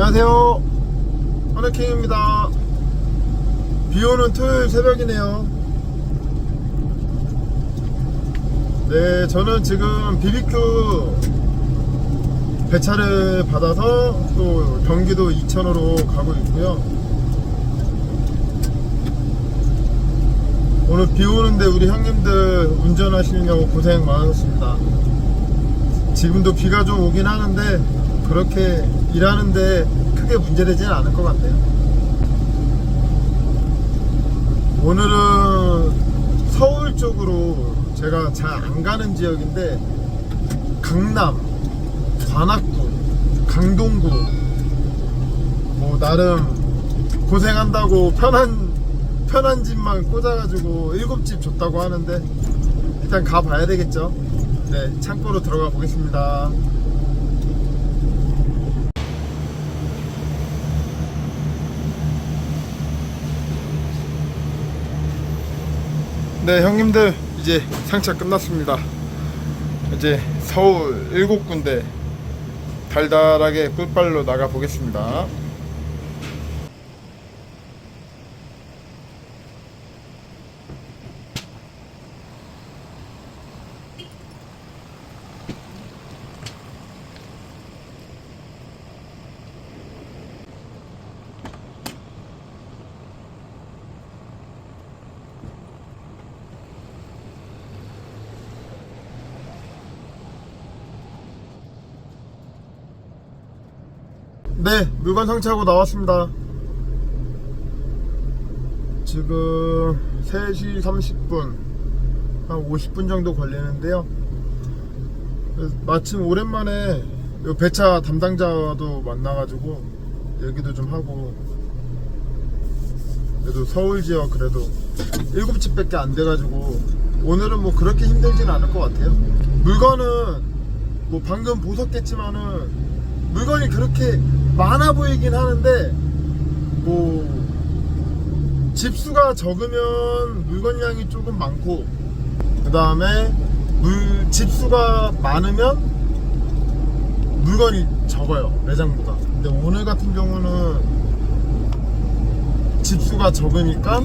안녕하세요. 허네킹입니다. 비 오는 토요일 새벽이네요. 네, 저는 지금 BBQ 배차를 받아서 또 경기도 이천으로 가고 있고요. 오늘 비 오는데 우리 형님들 운전하시느냐고 고생 많으셨습니다. 지금도 비가 좀 오긴 하는데 그렇게 일하는데 크게 문제되지는 않을 것 같네요. 오늘은 서울 쪽으로 제가 잘 안 가는 지역인데 강남, 관악구, 강동구 뭐 나름 고생한다고 편한 편한 집만 꽂아가지고 일곱 집 줬다고 하는데 일단 가봐야 되겠죠. 네, 창고로 들어가 보겠습니다. 네, 형님들 이제 상차 끝났습니다. 이제 서울 일곱 군데 달달하게 꿀빨로 나가 보겠습니다. 네, 물건 상차하고 나왔습니다. 지금 3시 30분, 한 50분 정도 걸리는데요. 마침 오랜만에 요 배차 담당자도 만나가지고 얘기도 좀 하고 그래도 서울 지역 그래도 7집 밖에 안 돼가지고 오늘은 뭐 그렇게 힘들진 않을 것 같아요. 물건은 뭐 방금 보셨겠지만은 물건이 그렇게 많아 보이긴 하는데 뭐 집수가 적으면 물건량이 조금 많고 그 다음에 물 집수가 많으면 물건이 적어요 매장보다. 근데 오늘 같은 경우는 집수가 적으니까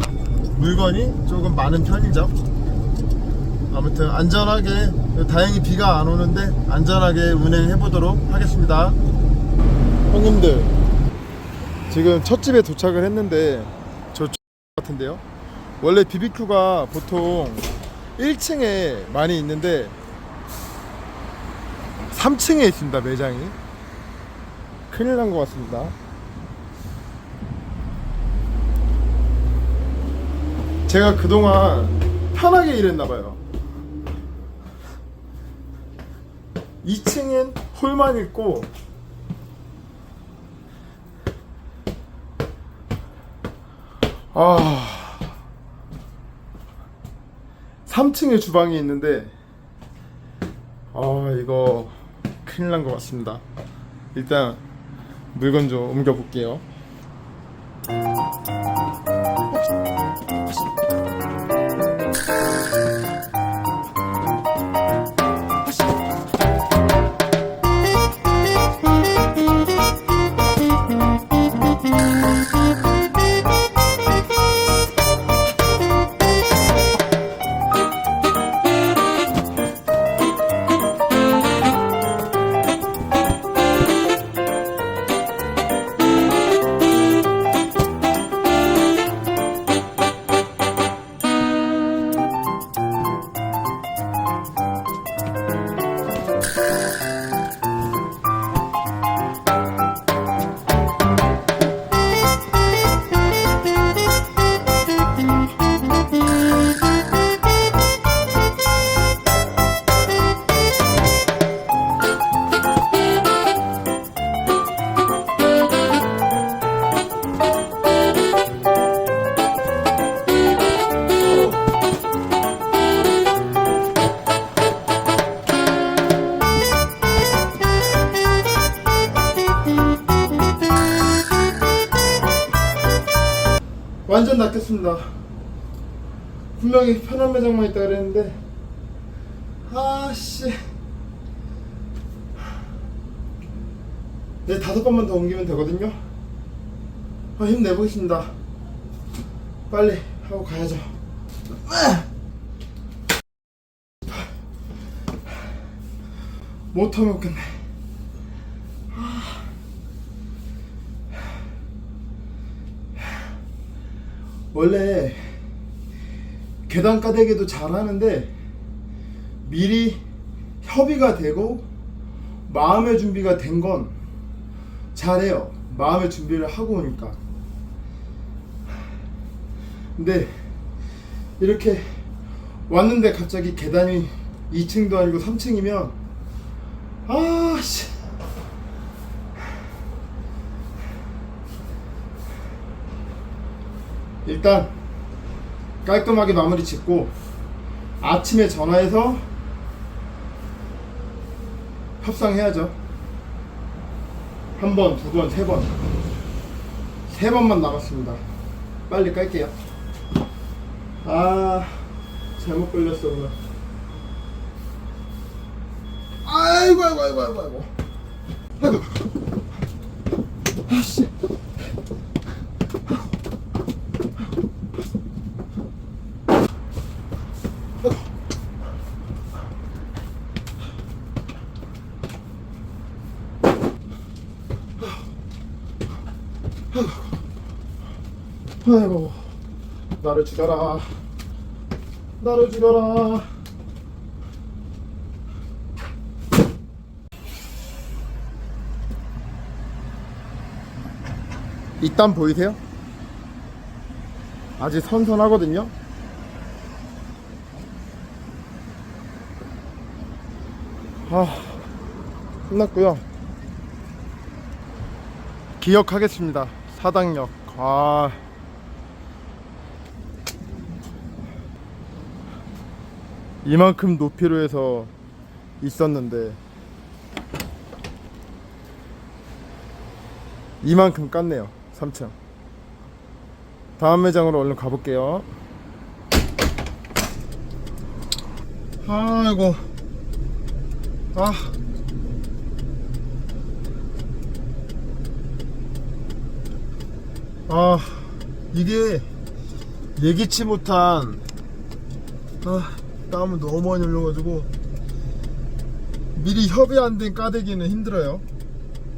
물건이 조금 많은 편이죠. 아무튼 안전하게 다행히 비가 안 오는데 안전하게 운행해 보도록 하겠습니다 형님들 지금 첫 집에 도착을 했는데 저 같은데요? 원래 BBQ가 보통 1층에 많이 있는데 3층에 있습니다 매장이. 큰일 난 것 같습니다. 제가 그동안 편하게 일했나봐요. 2층엔 홀만 있고 아. 3층에 주방이 있는데 아 이거 큰일 난 것 같습니다. 일단 물건 좀 옮겨 볼게요 완전 낚였습니다. 분명히 편한 매장만 있다 그랬는데 아씨 이제 다섯 번만 더 옮기면 되거든요. 아, 힘내보겠습니다. 빨리 하고 가야죠. 못하면 끝내. 원래 계단 까대기도 잘 하는데 미리 협의가 되고 마음의 준비가 된 건 잘해요. 마음의 준비를 하고 오니까. 근데 이렇게 왔는데 갑자기 계단이 2층도 아니고 3층이면 아 씨. 일단 깔끔하게 마무리 짓고 아침에 전화해서 협상해야죠. 한 번, 두 번, 세 번. 세 번만 남았습니다. 빨리 깔게요. 아, 잘못 걸렸어, 오늘. 아이고, 아이고, 아이고, 아이고, 아이고. 아이고. 아씨. 아이고 나를 죽여라. 나를 죽여라. 이땀 보이세요? 아직 선선하거든요? 아 끝났고요. 기억하겠습니다. 사당역. 아 이만큼 높이로 해서 있었는데 이만큼 깠네요 3층. 다음 매장으로 얼른 가볼게요. 아이고. 아. 아, 이게 예기치 못한 아, 땀을 너무 많이 흘려가지고 미리 협의 안 된 까대기는 힘들어요.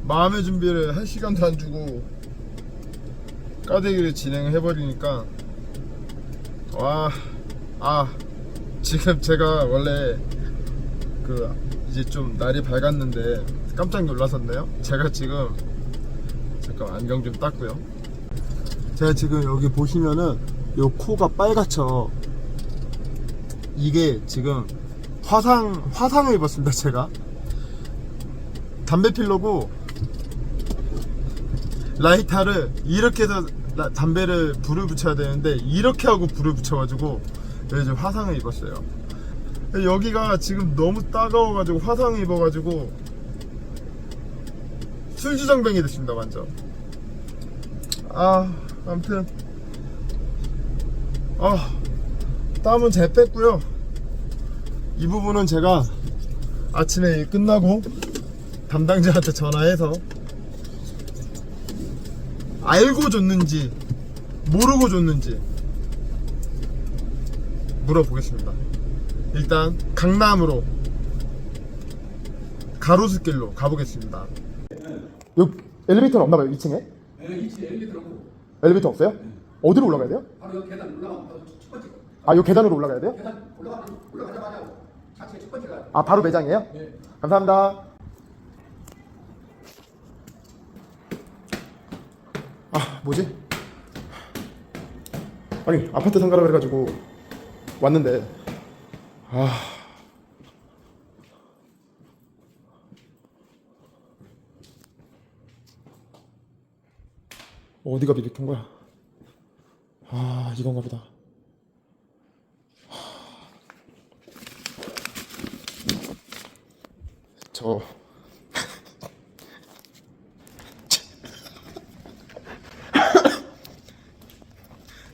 마음의 준비를 한 시간도 안 주고 까대기를 진행해 버리니까 와, 아 지금 제가 원래 그 이제 좀 날이 밝았는데 깜짝 놀라셨네요. 제가 지금 잠깐 안경 좀 닦고요. 제가 지금 여기 보시면은 요 코가 빨갛죠. 이게 지금 화상 화상을 입었습니다 제가. 담배 필러고 라이터를 이렇게 해서 라- 담배를 불을 붙여야 되는데 이렇게 하고 불을 붙여가지고 요즘 화상을 입었어요. 여기가 지금 너무 따가워가지고 화상을 입어가지고 술주정뱅이 됐습니다 완전. 아 아무튼. 아 땀은 잘 뺐고요. 이 부분은 제가 아침에 일 끝나고 담당자한테 전화해서 알고 줬는지 모르고 줬는지 물어보겠습니다. 일단 강남으로 가로수길로 가보겠습니다. 요 엘리베이터는 없나 봐요, 2층에? 네, 2층 엘리베이터 없고 엘리베이터 없어요? 어디로 올라가야 돼요? 바로 여기 계단 올라가면. 아, 요 계단으로 올라가야 돼요? 계단 올라가 올라가자마자 자체 첫 번째 가 아, 바로 매장이에요? 네. 감사합니다. 아, 뭐지? 아니, 아파트 상가라 그래가지고 왔는데, 아. 어디가 비비킨 거야? 아, 이건가 보다. 저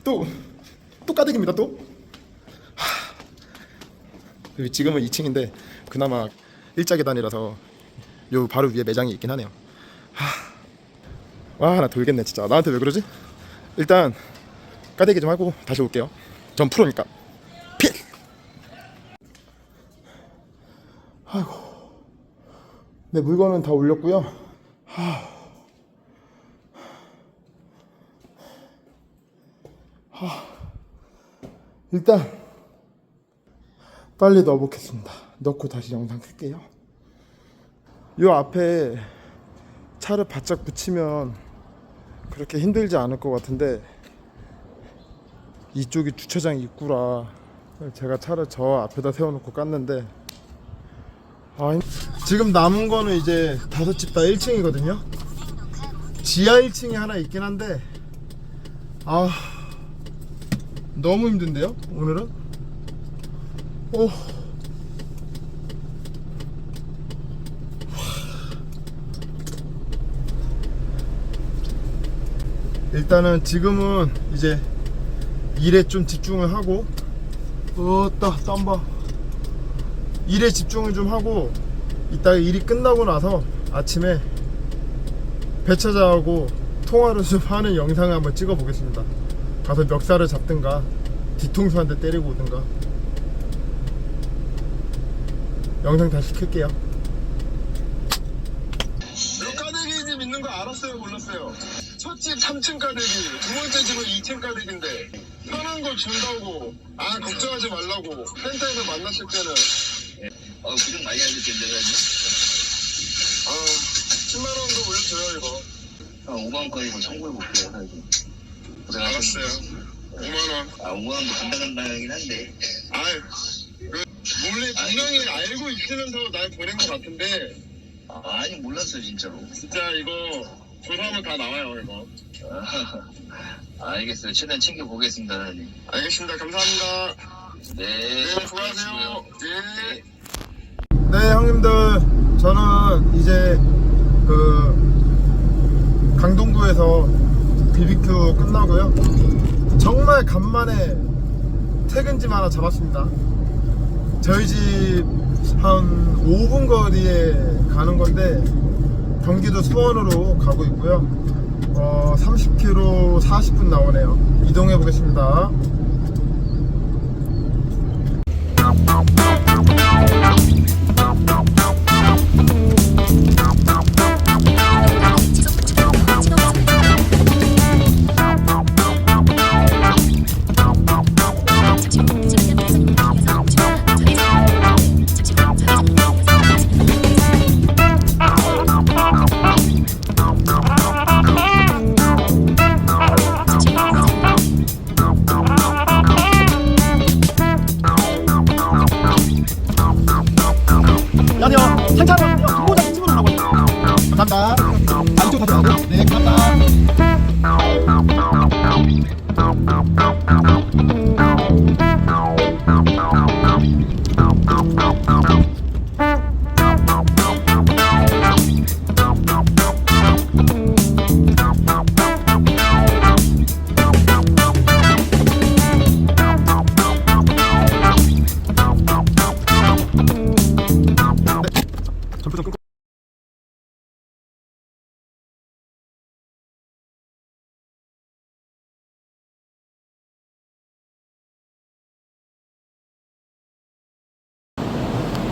또, 또 까득입니다, 또. 지금은 2층인데, 그나마 일자 계단이라서 요 바로 위에 매장이 있긴 하네요. 와 나 돌겠네 진짜 나한테 왜 그러지? 일단 까대기 좀 하고 다시 올게요 전 프로니까 필 아이고 내 물건은 다 올렸고요. 하... 하... 일단 빨리 넣어보겠습니다. 넣고 다시 영상 끌게요. 요 앞에 차를 바짝 붙이면 그렇게 힘들지 않을 것 같은데 이쪽이 주차장 입구라 제가 차를 저 앞에다 세워놓고 깠는데 지금 남은 거는 이제 다섯 집 다 1층이거든요. 지하 1층이 하나 있긴 한데 아 너무 힘든데요 오늘은? 오. 일단은 지금은 이제 일에 좀 집중을 하고 어따 땀봐. 일에 집중을 좀 하고 이따가 일이 끝나고 나서 아침에 배차장하고 통화를 좀 하는 영상을 한번 찍어 보겠습니다. 가서 멱살을 잡든가 뒤통수 한 대 때리고 오든가. 영상 다시 켤게요. 집 있는 거 알았어요 몰랐어요? 첫 집 3층 까대기 두 번째 집은 2층 까대기인데 편한 거 준다고. 아 걱정하지 말라고. 센터에서 만났을 때는 어, 그좀 많이 알릴 텐데, 아 10만 원도 올려줘요 이거 한 5만원까지 이거 청구해볼게요, 사실. 알았어요 5만원 아, 5만원도 간당간당하긴 한데. 아유 그 몰래 분명히 알고 있으면서 날 보낸 것 같은데 아, 아니, 몰랐어요, 진짜로. 진짜 이거 조사하면 다 나와요 이거 아, 알겠어요. 최대한 챙겨보겠습니다, 사장님. 알겠습니다 감사합니다 네. 네 수고하세요 네. 네 형님들. 저는 이제 그 강동구에서 BBQ 끝나고요. 정말 간만에 퇴근집 하나 잡았습니다. 저희 집 한 5분 거리에 가는 건데 경기도 수원으로 가고 있고요. 어 30km 40분 나오네요. 이동해 보겠습니다 안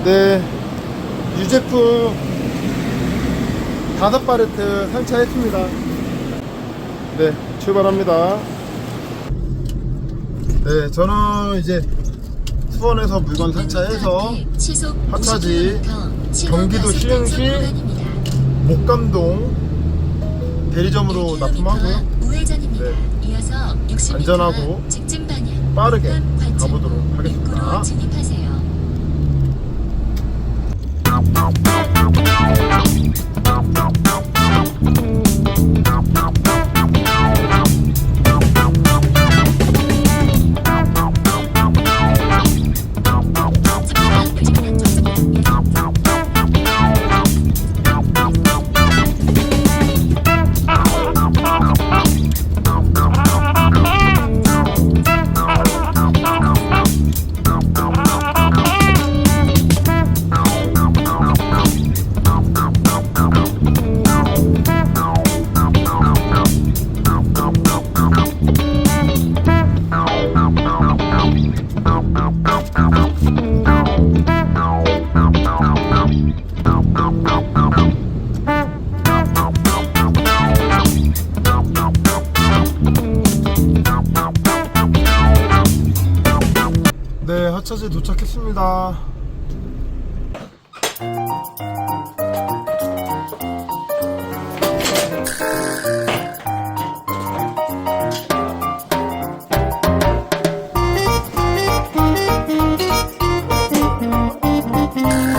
네, 유제품 다섯 바레트 상차했습니다. 네, 출발합니다. 네, 저는 이제 수원에서 물건 상차해서 하차지 경기도 시흥시 목감동 대리점으로 납품하고요. 네. 이어서 60m 안전하고 빠르게 가보도록 하겠습니다. Thank you. 네,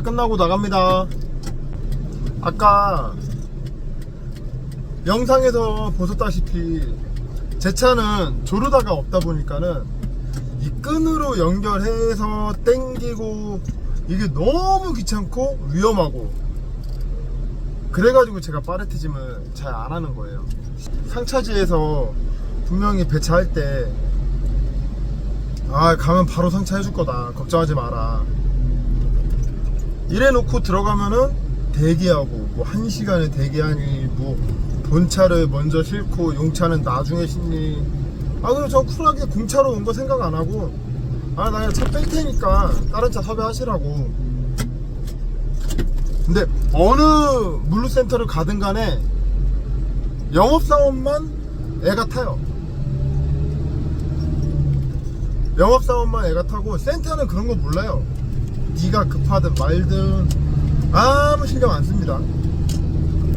끝나고 나갑니다. 아까 영상에서 보셨다시피 제 차는 조르다가 없다 보니까는 이 끈으로 연결해서 땡기고 이게 너무 귀찮고 위험하고 그래가지고 제가 파레티즘을 잘 안 하는 거예요. 상차지에서 분명히 배차할 때 아, 가면 바로 상차해줄 거다. 걱정하지 마라. 이래 놓고 들어가면은 대기하고 뭐 한 시간에 대기하니 뭐 본차를 먼저 싣고 용차는 나중에 싣니. 아 그럼 저 쿨하게 공차로 온 거 생각 안 하고. 아나 그냥 차 뺄 테니까 다른 차 섭외하시라고. 근데 어느 물류센터를 가든 간에 영업사원만 애가 타요. 영업사원만 애가 타고 센터는 그런 거 몰라요 네가 급하든 말든 아무 신경 안 씁니다.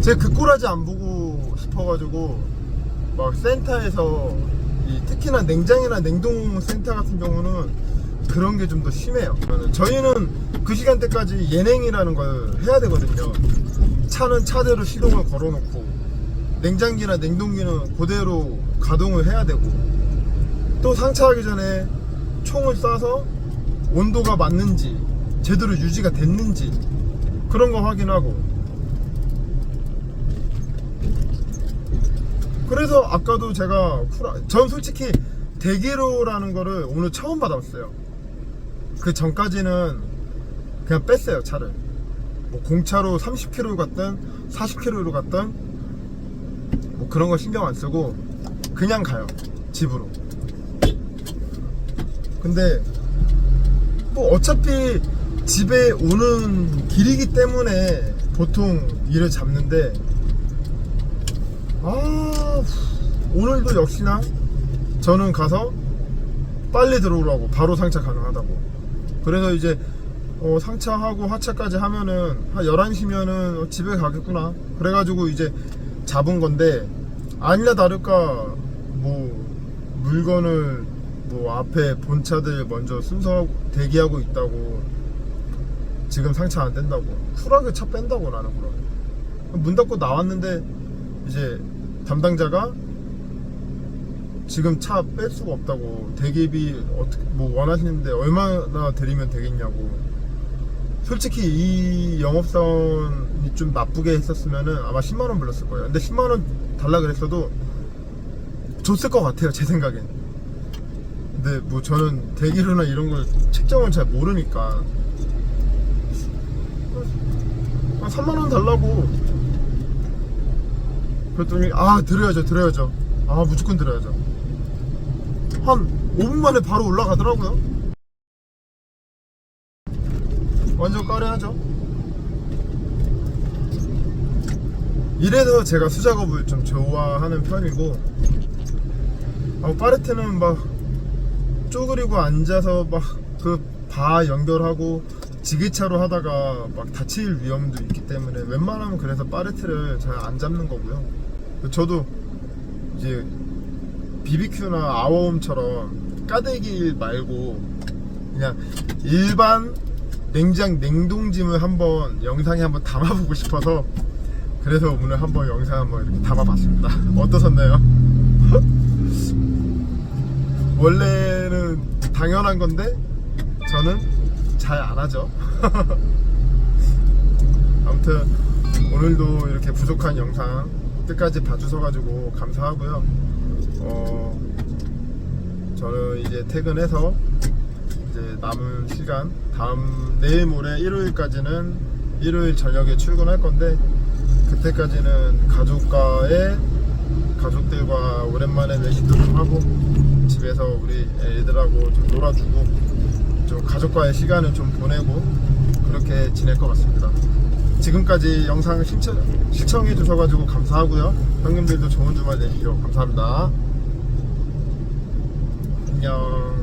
제가 그 꼴하지 안 보고 싶어가지고 막 센터에서 이 특히나 냉장이나 냉동 센터 같은 경우는 그런 게 좀 더 심해요. 저희는 그 시간대까지 예냉이라는 걸 해야 되거든요. 차는 차대로 시동을 걸어놓고 냉장기나 냉동기는 그대로 가동을 해야 되고 또 상차하기 전에 총을 쏴서 온도가 맞는지 제대로 유지가 됐는지 그런 거 확인하고. 그래서 아까도 제가 쿨하, 전 솔직히 대기로라는 거를 오늘 처음 받아봤어요. 그 전까지는 그냥 뺐어요 차를. 뭐 공차로 30km 갔든 40km로 갔든 뭐 그런 거 신경 안 쓰고 그냥 가요 집으로. 근데 뭐 어차피 집에 오는 길이기 때문에 보통 일을 잡는데 아 오늘도 역시나 저는 가서 빨리 들어오라고 바로 상차 가능하다고. 그래서 이제 어, 상차하고 하차까지 하면은 한 11시면은 집에 가겠구나. 그래가지고 이제 잡은 건데 아니나 다를까 뭐 물건을 뭐 앞에 본차들 먼저 순서 대기하고 있다고 지금 상차 안 된다고. 쿨하게 차 뺀다고 나는 그럼 문 닫고 나왔는데 이제 담당자가 지금 차 뺄 수가 없다고. 대기비 어떻게 뭐 원하시는데 얼마나 드리면 되겠냐고. 솔직히 이 영업사원이 좀 나쁘게 했었으면은 아마 10만원 불렀을 거예요. 근데 10만원 달라 그랬어도 줬을 것 같아요 제 생각엔. 근데 뭐 저는 대기료나 이런 걸 책정을 잘 모르니까 아, 3만원 달라고. 그랬더니 아 드려야죠 드려야죠. 아 무조건 드려야죠. 한 5분 만에 바로 올라가더라고요. 완전 까려하죠? 이래서 제가 수작업을 좀 좋아하는 편이고 아, 파레트는 막 쪼그리고 앉아서 막 그 바 연결하고 지게차로 하다가 막 다칠 위험도 있기 때문에 웬만하면 그래서 파레트를 잘 안 잡는 거고요. 저도 이제 BBQ나 아워홈처럼 까대기 말고 그냥 일반 냉장 냉동짐을 한번 영상에 한번 담아보고 싶어서 그래서 오늘 한번 영상 한번 이렇게 담아봤습니다. 어떠셨나요? 원래는 당연한 건데 저는 잘 안 하죠. 아무튼 오늘도 이렇게 부족한 영상 끝까지 봐주셔가지고 감사하고요. 어, 저는 이제 퇴근해서 이제 남은 시간 다음 내일 모레 일요일까지는 일요일 저녁에 출근할 건데 그때까지는 가족과의 가족들과 오랜만에 외식도 좀 하고 집에서 우리 애들하고 좀 놀아주고 좀 가족과의 시간을 좀 보내고 그렇게 지낼 것 같습니다. 지금까지 영상 시청해 주셔가지고 감사하고요. 형님들도 좋은 주말 되시죠. 감사합니다. 안녕.